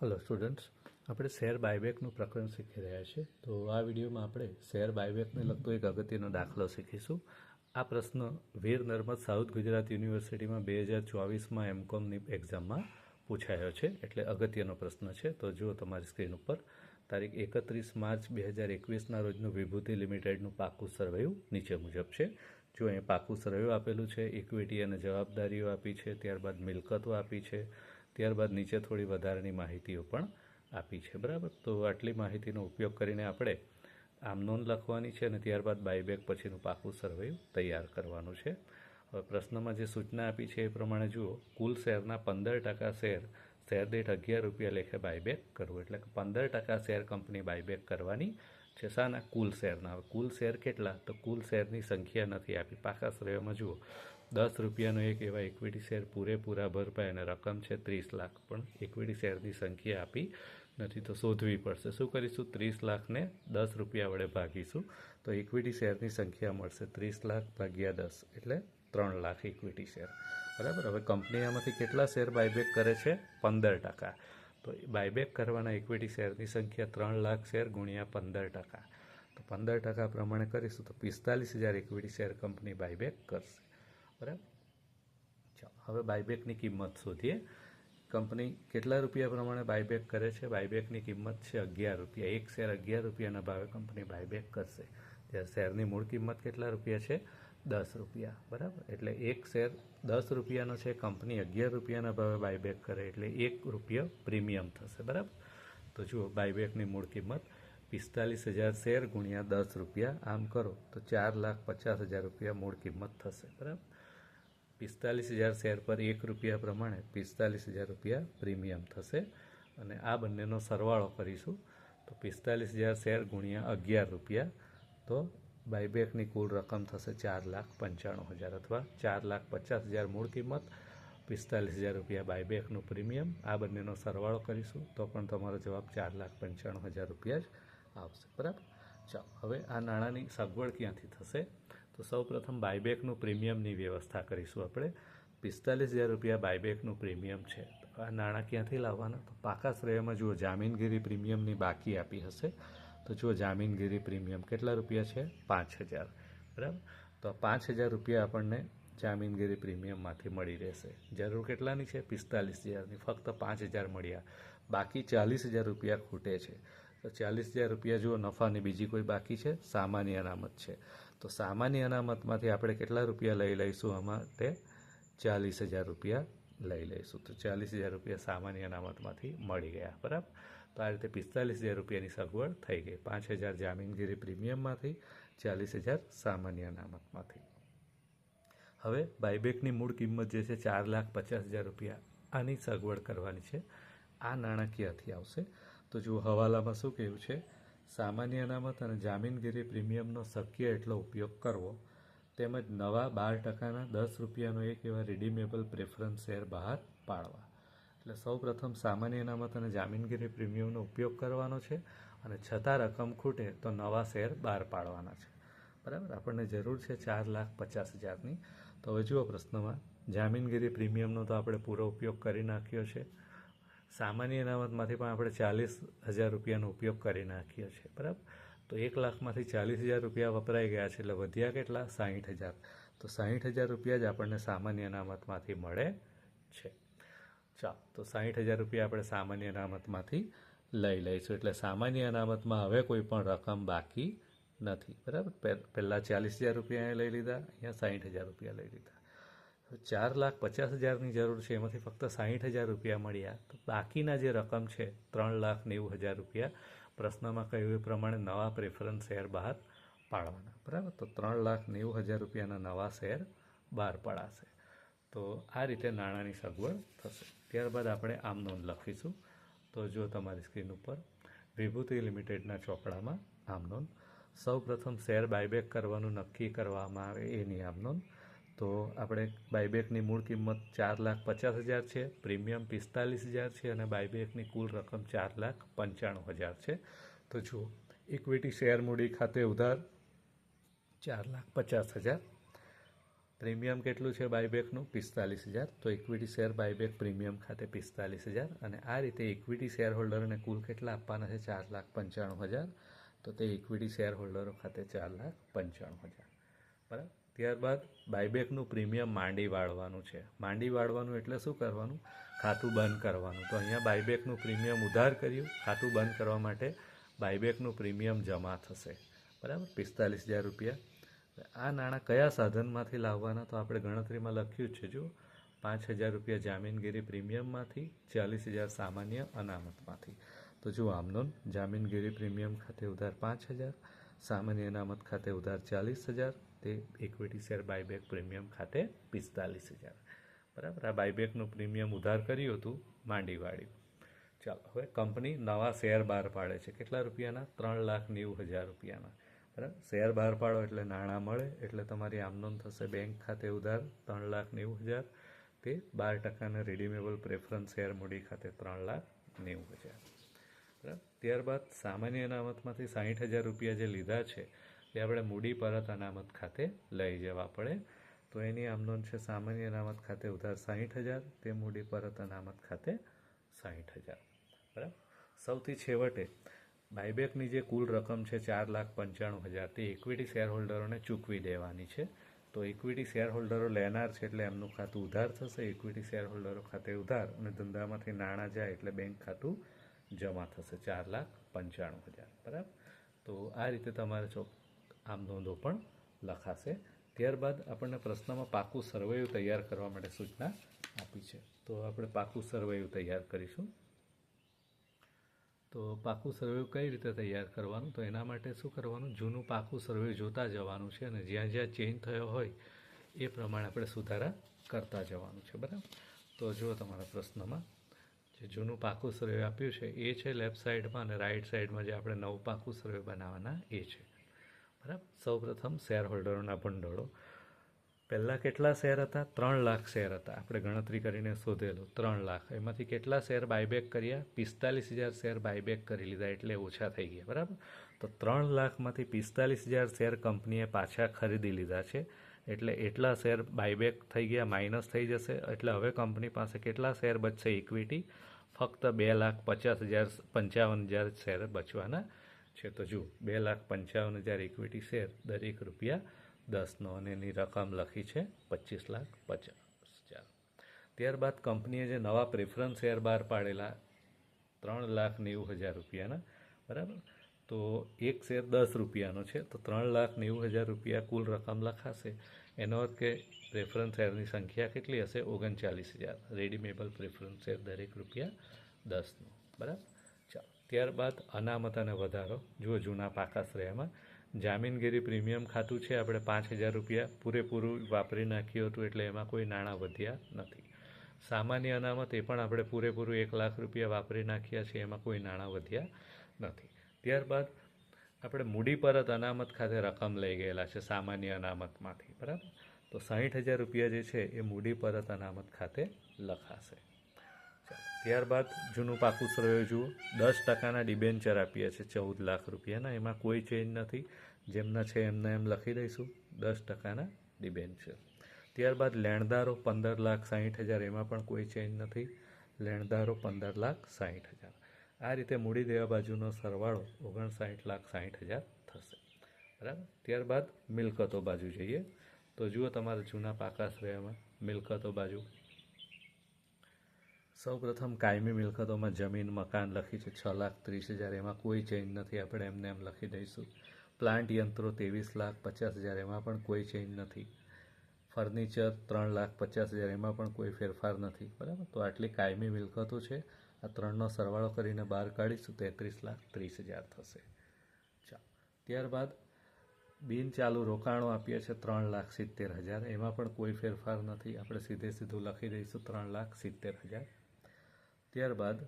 Hello students આપણે share બાયબેકનું પ્રકરણ શીખી રહ્યા છીએ. તો આ વિડીયોમાં આપણે શેર બાયબેકને લગતો એક અગત્યનો દાખલો શીખીશું. આ પ્રશ્ન વીર નર્મદ સાઉથ ગુજરાત યુનિવર્સિટીમાં બે હજાર ચોવીસમાં એમકોમની એક્ઝામમાં પૂછાયો છે. એટલે અગત્યનો પ્રશ્ન છે. તો જુઓ તમારી સ્ક્રીન ઉપર. તારીખ એકત્રીસ માર્ચ બે હજાર એકવીસના રોજનું વિભૂતિ લિમિટેડનું પાકું સર્વેયું નીચે મુજબ છે. જો અહીંયા પાકું સર્વેયું આપેલું છે ઇક્વિટી અને જવાબદારીઓ આપી છે, ત્યારબાદ મિલકતો આપી છે ત્યારબાદ નીચે થોડી વધારાની માહિતીઓ પણ આપી છે. બરાબર? તો આટલી માહિતીનો ઉપયોગ કરીને આપણે આમ નોંધ લખવાની છે અને ત્યારબાદ બાયબેક પછીનું પાકું સર્વે તૈયાર કરવાનું છે. હવે પ્રશ્નમાં જે સૂચના આપી છે એ પ્રમાણે જુઓ. કુલ શેરના પંદર ટકા શેર શેર દીઠ અગિયાર રૂપિયા લેખે બાયબેક કરવું. એટલે કે પંદર ટકા શેર કંપની બાયબેક કરવાની છે. શાના કુલ શેરના? હવે કુલ શેર કેટલા? તો કુલ શેરની સંખ્યા નથી આપી. પાકા શ્રેયમાં જુઓ. દસ રૂપિયાનો એક એવા ઇક્વિટી શેર પૂરેપૂરા ભરપાઈ અને રકમ છે ત્રીસ લાખ. પણ ઇક્વિટી શેરની સંખ્યા આપી નથી તો શોધવી પડશે. શું કરીશું? ત્રીસ લાખને દસ રૂપિયા વડે ભાગીશું તો ઇક્વિટી શેરની સંખ્યા મળશે ત્રીસ લાખ ભાગ્યા દસ એટલે ત્રણ લાખ ઇક્વિટી શેર બરાબર? હવે કંપની આમાંથી કેટલા શેર બાયબેક કરે છે? પંદર ટકા. તો બાયબેક કરવાના ઇક્વિટી શેરની સંખ્યા ત્રણ લાખ શેર ગુણ્યા પંદર ટકા. તો પંદર ટકા પ્રમાણે કરીશું તો પિસ્તાલીસ હજાર ઇક્વિટી શેર કંપની બાયબેક કરશે. બરાબર? ચાલો, હવે બાયબેકની કિંમત શોધીએ. કંપની કેટલા રૂપિયા પ્રમાણે બાયબેક કરે છે? બાયબેકની કિંમત છે અગિયાર રૂપિયા. એક શેર અગિયાર રૂપિયાના ભાવે કંપની બાયબેક કરશે. ત્યારે શેરની મૂળ કિંમત કેટલા રૂપિયા છે? દસ રૂપિયા. બરાબર? એટલે એક શેર દસ રૂપિયાનો છે, કંપની અગિયાર રૂપિયાના ભાવે બાયબેક કરે એટલે એક રૂપિયો પ્રીમિયમ થશે. બરાબર? તો જુઓ બાયબેકની મૂળ કિંમત પિસ્તાલીસ હજાર શેર ગુણ્યા દસ રૂપિયા. આમ કરો તો ચાર લાખ પચાસ હજાર રૂપિયા મૂળ કિંમત થશે. બરાબર? પિસ્તાલીસ હજાર શેર પર એક રૂપિયા પ્રમાણે પિસ્તાલીસ હજાર રૂપિયા પ્રીમિયમ થશે. અને આ બંનેનો સરવાળો કરીશું. તો પિસ્તાલીસ હજાર શેર ગુણ્યા અગિયાર રૂપિયા. તો બાયબેકની કુલ રકમ થશે ચાર લાખ પંચાણું હજાર અથવા ચાર લાખ પચાસ હજાર મૂળ કિંમત. પિસ્તાલીસ હજાર રૂપિયા બાયબેકનું પ્રીમિયમ. આ બંનેનો સરવાળો કરીશું. તો પણ તમારો જવાબ ચાર લાખ પંચાણું હજાર રૂપિયા જ આવશે. બરાબર? ચાલો, હવે આ નાણાંની સગવડ ક્યાંથી થશે? તો સૌ પ્રથમ બાયબેકનું પ્રીમિયમની વ્યવસ્થા કરીશું આપણે. પિસ્તાલીસ હજાર રૂપિયા બાયબેકનું પ્રીમિયમ છે. આ નાણાં ક્યાંથી લાવવાના? તો પાકા શ્રેયમાં જુઓ, જામીનગીરી પ્રીમિયમની બાકી આપી હશે. તો જુઓ, જામીનગીરી પ્રીમિયમ કેટલા રૂપિયા છે? પાંચ હજાર. બરાબર? તો પાંચ હજાર રૂપિયા આપણને જામીનગીરી પ્રીમિયમમાંથી મળી રહેશે. જરૂર કેટલાની છે? પિસ્તાલીસ હજારની. ફક્ત પાંચ હજાર મળ્યા. બાકી ચાલીસ હજાર રૂપિયા ખૂટે છે. તો ચાલીસ હજાર રૂપિયા જુઓ, નફાની બીજી કોઈ બાકી છે? સામાન્ય અનામત છે. તો સામાન્ય અનામતમાંથી આપણે કેટલા રૂપિયા લઈ લઈશું આમાં? તે ચાલીસ હજાર રૂપિયા લઈ લઈશું. તો ચાલીસ હજાર રૂપિયા સામાન્ય અનામતમાંથી મળી ગયા, બરાબર? તો આ રીતે પિસ્તાલીસ હજાર રૂપિયાની સગવડ થઈ ગઈ. પાંચ હજાર જામીનગીરી પ્રીમિયમમાંથી, ચાલીસ હજાર સામાન્ય અનામતમાંથી હવે બાયબેકની મૂળ કિંમત જે છે ચાર લાખ પચાસ હજાર રૂપિયા. આની સગવડ કરવાની છે. આ નાણાં ક્યાંથી આવશે. તો જુઓ હવાલામાં શું કહ્યું છે? સામાન્ય અનામત અને જામીનગીરી પ્રીમિયમનો શક્ય એટલો ઉપયોગ કરવો, તેમજ નવા બાર ટકાના દસ રૂપિયાનો એક એવા રિડીમેબલ પ્રેફરન્સ શેર બહાર પાડવા. એટલે સૌ પ્રથમ સામાન્ય અનામત અને જામીનગીરી પ્રીમિયમનો ઉપયોગ કરવાનો છે અને છતાં રકમ ખૂટે તો નવા શેર બહાર પાડવાના છે. બરાબર? આપણને જરૂર છે ચાર લાખ પચાસ હજારની. તો હવે જુઓ પ્રશ્નમાં, જામીનગીરી પ્રીમિયમનો તો આપણે પૂરો ઉપયોગ કરી નાખ્યો છે. સામાન્ય અનામતમાંથી પણ આપણે ચાલીસ હજાર રૂપિયાનો ઉપયોગ કરી નાખીએ છીએ, બરાબર? તો એક લાખમાંથી ચાલીસ હજાર રૂપિયા વપરાઈ ગયા છે, એટલે વધ્યા કેટલા? સાહીઠ હજાર. તો સાહીઠ હજાર રૂપિયા જ આપણને સામાન્ય અનામતમાંથી મળે છે. ચાલો, તો સાહીઠ હજાર રૂપિયા આપણે સામાન્ય અનામતમાંથી લઈ લઈશું. એટલે સામાન્ય અનામતમાં હવે કોઈ પણ રકમ બાકી નથી, બરાબર? પહેલાં ચાલીસ હજાર રૂપિયા લઈ લીધા, અહીંયા સાહીઠ હજાર રૂપિયા લઈ લીધા. ચાર લાખ પચાસ હજારની જરૂર છે, એમાંથી ફક્ત સાહીઠ હજાર રૂપિયા મળ્યા. તો બાકીના જે રકમ છે, ત્રણ લાખ નેવું હજાર રૂપિયા, પ્રશ્નમાં કહ્યું એ પ્રમાણે નવા પ્રેફરન્સ શેર બહાર પાડવાના. બરાબર? તો ત્રણ લાખ નેવું હજાર રૂપિયાના નવા શેર બહાર પડાશે. તો આ રીતે નાણાંની સગવડ થશે. ત્યારબાદ આપણે આમ નોંધ લખીશું. તો જો તમારી સ્ક્રીન ઉપર વિભૂતિ લિમિટેડના ચોપડામાં આમ નોંધ. સૌ પ્રથમ શેર બાયબેક કરવાનું નક્કી કરવામાં આવે એની આમ નોંધ. તો આપણે બાયબેકની મૂળ કિંમત ચાર લાખ પચાસ હજાર છે, પ્રીમિયમ પિસ્તાલીસ હજાર છે અને બાયબેકની કુલ રકમ ચાર લાખ પંચાણું હજાર છે. તો જુઓ ઇક્વિટી શેર મૂડી ખાતે ઉધાર ચાર લાખ પચાસ હજાર. પ્રીમિયમ કેટલું છે બાયબેકનું? પિસ્તાલીસ હજાર. તો ઇક્વિટી શેર બાયબેક પ્રીમિયમ ખાતે પિસ્તાલીસ હજાર. અને આ રીતે ઇક્વિટી શેર હોલ્ડરને કુલ કેટલા આપવાના છે? ચાર લાખ પંચાણું હજાર. તો તે ઇક્વિટી શેર હોલ્ડરો ખાતે ચાર લાખ પંચાણું હજાર. બરાબર? ત્યારબાદ બાયબેકનું પ્રીમિયમ માંડી વાળવાનું છે. માંડી વાળવાનું એટલે શું કરવાનું? ખાતું બંધ કરવાનું. તો અહીંયા બાયબેકનું પ્રીમિયમ ઉધાર કર્યું. ખાતું બંધ કરવા માટે બાયબેકનું પ્રીમિયમ જમા થશે. બરાબર? પિસ્તાલીસ હજાર રૂપિયા. આ નાણાં કયા સાધનમાંથી લાવવાના? તો આપણે ગણતરીમાં લખ્યું જ છે જો. પાંચ હજાર રૂપિયા જામીનગીરી પ્રીમિયમમાંથી, ચાલીસ હજાર સામાન્ય અનામતમાંથી. તો જો આમનોન જામીનગીરી પ્રીમિયમ ખાતે ઉધાર પાંચ હજાર, સામાન્ય અનામત ખાતે ઉધાર ચાલીસ હજાર તે ઇક્વિટી શેર બાયબેક પ્રીમિયમ ખાતે પિસ્તાલીસ હજાર. બરાબર? આ બાયબેકનું પ્રીમિયમ ઉધાર કર્યું હતું માંડીવાળી ચાલો, હવે કંપની નવા શેર બહાર પાડે છે. કેટલા રૂપિયાના? ત્રણ લાખ નેવું હજાર રૂપિયાના. બરાબર? શેર બહાર પાડો એટલે નાણાં મળે, એટલે તમારી આમનોન થશે બેંક ખાતે ઉધાર ત્રણ લાખ નેવું હજાર. તે બાર ટકાના રિડીમેબલ પ્રેફરન્સ શેર મૂડી ખાતે ત્રણ લાખ નેવું હજાર. બરાબર? ત્યારબાદ સામાન્ય અનામતમાંથી સાહીઠ હજાર રૂપિયા જે લીધા છે એ આપણે મૂડી પરત અનામત ખાતે લઈ જવા પડે. તો એની આમનોંધ છે સામાન્ય અનામત ખાતે ઉધાર સાહીઠ હજાર, તે મૂડી પરત અનામત ખાતે સાહીઠ હજાર. બરાબર? સૌથી છેવટે બાયબેકની જે કુલ રકમ છે ચાર લાખ પંચાણું હજાર, તે ઇક્વિટી શેર હોલ્ડરોને ચૂકવી દેવાની છે. તો ઇક્વિટી શેર હોલ્ડરો લેનાર છે એટલે એમનું ખાતું ઉધાર થશે ઇક્વિટી શેર હોલ્ડરો ખાતે ઉધાર અને ધંધામાંથી નાણાં જાય એટલે બેંક ખાતું જમા થશે, ચાર લાખ પંચાણું હજાર. બરાબર? તો આ રીતે તમારે ચો આમ નોંધો પણ લખાશે. ત્યારબાદ આપણને પ્રશ્નમાં પાકું સર્વેયું તૈયાર કરવા માટે સૂચના આપી છે. તો આપણે પાકું સર્વેયું તૈયાર કરીશું. તો પાકું સર્વે કઈ રીતે તૈયાર કરવાનું? તો એના માટે શું કરવાનું? જૂનું પાકું સર્વે જોતા જવાનું છે અને જ્યાં જ્યાં ચેન્જ થયો હોય એ પ્રમાણે આપણે સુધારા કરતા જવાનું છે. બરાબર? તો જુઓ તમારા પ્રશ્નમાં. જે જૂનું પાકું સર્વે આપ્યું છે એ છે લેફ્ટ સાઈડમાં અને રાઈટ સાઈડમાં જે આપણે નવું પાકું સર્વે બનાવવાના એ છે. બરાબર? સૌપ્રથમ શેર હોલ્ડરોના ભંડોળો. પહેલાં કેટલા શેર હતા? ત્રણ લાખ શેર હતા. આપણે ગણતરી કરીને શોધેલું. ત્રણ લાખ. એમાંથી કેટલા શેર બાયબેક કર્યા? પિસ્તાલીસ હજાર શેર બાયબેક કરી લીધા એટલે ઓછા થઈ ગયા. બરાબર? તો ત્રણ લાખમાંથી પિસ્તાલીસ હજાર શેર કંપનીએ પાછા ખરીદી લીધા છે. એટલે એટલા શેર બાયબેક થઈ ગયા, માઇનસ થઈ જશે. એટલે હવે કંપની પાસે કેટલા શેર બચશે? ઇક્વિટી. ફક્ત બે લાખ પચાસ હજાર પંચાવન હજાર શેર બચવાના છે તો જુઓ, બે લાખ પંચાવન હજાર ઇક્વિટી શેર દરેક રૂપિયા દસનો અને એની રકમ લખી છે પચીસ લાખ પચાસ હજાર. ત્યારબાદ કંપનીએ જે નવા પ્રેફરન્સ શેર બહાર પાડેલા ત્રણ લાખ નેવું હજાર રૂપિયાના, બરાબર? તો એક શેર દસ રૂપિયાનો છે, તો ત્રણ લાખ નેવું હજાર રૂપિયા કુલ રકમ લખાશે. એનો અર્થ કે પ્રેફરન્સ શેરની સંખ્યા કેટલી હશે? ઓગણચાલીસ હજાર. રેડીમેબલ પ્રેફરન્સ શેર દરેક રૂપિયા દસનો, બરાબર? ત્યારબાદ અનામત અને વધારો. જુઓ જૂના પાકા શ્રેયમાં. જામીનગીરી પ્રીમિયમ ખાતું છે. આપણે પાંચ હજાર રૂપિયા પૂરેપૂરું વાપરી નાખ્યું હતું એટલે એમાં કોઈ નાણાં વધ્યા નથી. સામાન્ય અનામત એ પણ આપણે પૂરેપૂરું એક લાખ રૂપિયા વાપરી નાખ્યા છે. એમાં કોઈ નાણાં વધ્યા નથી. ત્યારબાદ આપણે મૂડી પરત અનામત ખાતે રકમ લઈ ગયેલા છે સામાન્ય અનામતમાંથી. બરાબર? તો સાહીઠ હજાર રૂપિયા જે છે એ મૂડી પરત અનામત ખાતે લખાશે. ત્યારબાદ જૂનું પાકું સર્વે જુઓ. દસ ટકાના ડિબેન્ચર આપીએ છીએ, ચૌદ લાખ રૂપિયાના એમાં કોઈ ચેન્જ નથી. જેમના છે એમને એમ લખી દઈશું. દસ ટકાના ડિબેન્ચર. ત્યારબાદ લેણદારો પંદર લાખ સાહીઠ હજાર. એમાં પણ કોઈ ચેન્જ નથી. લેણદારો પંદર લાખ સાહીઠ હજાર. આ રીતે મૂડી દેવા બાજુનો સરવાળો ઓગણસાઠ લાખ સાહીઠ હજાર થશે. બરાબર? ત્યારબાદ મિલકતો બાજુ જઈએ. તો જુઓ તમારા જૂના પાકા શ્રેયમાં મિલકતો બાજુ. સૌપ્રથમ કાયમી મિલકતોમાં જમીન, મકાન લખી છે છ લાખ ત્રીસ હજાર. એમાં કોઈ ચેન્જ નથી. આપણે એમને એમ લખી દઈશું. પ્લાન્ટ યંત્રો ત્રેવીસ લાખ પચાસ હજાર. એમાં પણ કોઈ ચેન્જ નથી. ફર્નિચર ત્રણ લાખ પચાસ હજાર. એમાં પણ કોઈ ફેરફાર નથી. બરાબર? તો આટલી કાયમી મિલકતો છે. આ ત્રણનો સરવાળો કરીને બહાર કાઢીશું. તેત્રીસ લાખ ત્રીસ હજાર થશે. ચાલો. ત્યારબાદ બિન ચાલુ રોકાણો આપીએ છીએ ત્રણ લાખ સિત્તેર હજાર. એમાં પણ કોઈ ફેરફાર નથી. આપણે સીધે સીધું લખી દઈશું ત્રણ લાખ સિત્તેર હજાર. ત્યારબાદ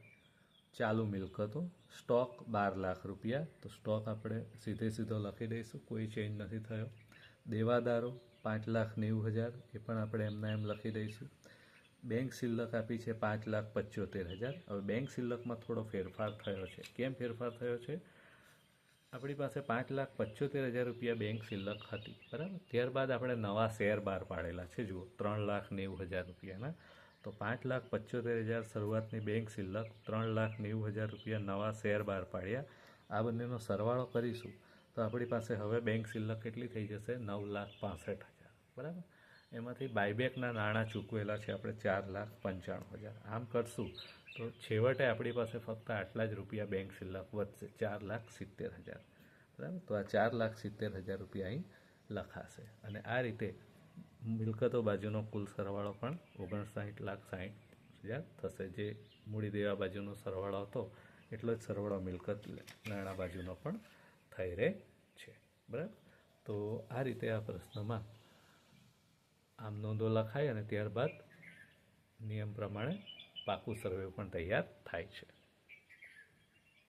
ચાલુ મિલકતો સ્ટોક બાર લાખ રૂપિયા. તો સ્ટોક આપણે સીધે સીધો લખી દઈશું. કોઈ ચેન્જ નથી થયો. દેવાદારો પાંચ લાખ નેવું હજાર એ પણ આપણે એમના એમ લખી દઈશું. બેંક શિલ્લક આપી છે પાંચ લાખ પંચોતેર હજાર. હવે બેંક શિલ્લકમાં થોડો ફેરફાર થયો છે. કેમ ફેરફાર થયો છે? આપણી પાસે પાંચ લાખ પચોતેર હજાર રૂપિયા બેંક શિલ્લક હતી. બરાબર? ત્યારબાદ આપણે નવા શેર બહાર પાડેલા છે. જુઓ, ત્રણ લાખ નેવું હજાર રૂપિયાના. તો પાંચ લાખ પચોતેર હજાર શરૂઆતની બેંક શિલ્લક, ત્રણ લાખ નેવું હજાર રૂપિયા નવા શેર બહાર પાડ્યા. આ બંનેનો સરવાળો કરીશું તો આપણી પાસે હવે બેંક શિલ્લક કેટલી થઈ જશે? નવ લાખ પાસઠ હજાર. બરાબર? એમાંથી બાયબેકના નાણાં ચૂકવેલા છે આપણે ચાર લાખ પંચાણું હજાર. આમ કરશું તો છેવટે આપણી પાસે ફક્ત આટલા જ રૂપિયા બેંક શિલ્લક વધશે. ચાર લાખ સિત્તેર હજાર. બરાબર? તો આ ચાર લાખ સિત્તેર હજાર રૂપિયા અહીં લખાશે. અને આ રીતે મિલકતો બાજુનો કુલ સરવાળો પણ ઓગણસાઠ લાખ સાઠ હજાર થશે. જે મૂડી દેવા બાજુનો સરવાળો હતો, એટલો જ સરવાળો મિલકત નાણાં બાજુનો પણ થઈ રહે છે. બરાબર? તો આ રીતે આ પ્રશ્નમાં આમ નોંધો લખાય અને ત્યારબાદ નિયમ પ્રમાણે પાકું સર્વે પણ તૈયાર થાય છે.